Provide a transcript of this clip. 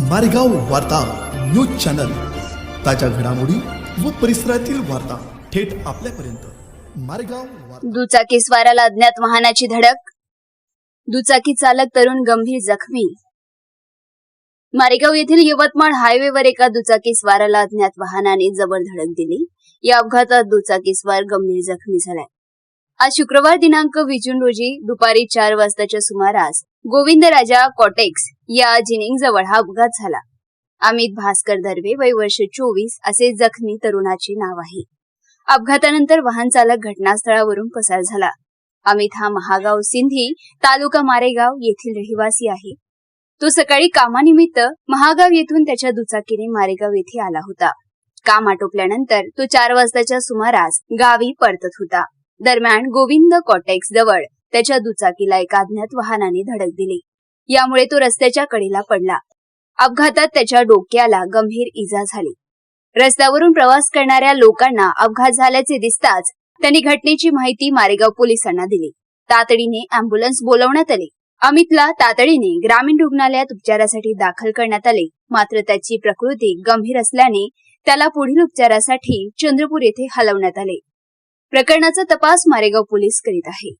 मारेगाव वार्ता news channel. ताज्या घडामोडी व परिसरातील वार्ता थेट आपल्यापर्यंत. मारेगाव दुचाकी स्वाराला अज्ञात वाहनाची धडक? दुचाकी चालक तरुण गंभीर जखमी. मारेगाव येथील यवतमाळ हायवेवर एका दुचाकी स्वाराला अज्ञात वाहनाने जबर धडक दिली. या अपघातात दुचाकी स्वार गंभीर जखमी झालाय. आज शुक्रवार दिनांक वीस जून रोजी दुपारी चार वाजताच्या सुमारास गोविंदराजा कॉटेक्स या जिनिंग जवळ हा अपघात झाला. अमित भास्कर दर्वे वय वर्ष चोवीस असे जखमी तरुणाचे नाव आहे. अपघातानंतर वाहन चालक घटनास्थळावरून पसार झाला. अमित हा महागाव सिंधी तालुका मारेगाव येथील रहिवासी आहे. तो सकाळी कामानिमित्त महागाव येथून त्याच्या दुचाकीने मारेगाव येथे आला होता. काम आटोपल्यानंतर तो चार वाजताच्या सुमारास गावी परतत होता. दरम्यान गोविंद कॉटेक्स जवळ त्याच्या दुचाकीला एका अज्ञात वाहनाने धडक दिली. यामुळे तो रस्त्याच्या कडेला पडला. अपघातात त्याच्या डोक्याला गंभीर इजा झाली. रस्त्यावरून प्रवास करणाऱ्या लोकांना अपघात झाल्याचे दिसताच त्यांनी घटनेची माहिती मारेगाव पोलिसांना दिली. तातडीने अँब्युलन्स बोलवण्यात आली. अमितला तातडीने ग्रामीण रुग्णालयात उपचारासाठी दाखल करण्यात आले. मात्र त्याची प्रकृती गंभीर असल्याने त्याला पुढील उपचारासाठी चंद्रपूर येथे हलवण्यात आले. प्रकरणाचा तपास मारेगाव पोलीस करीत आहे.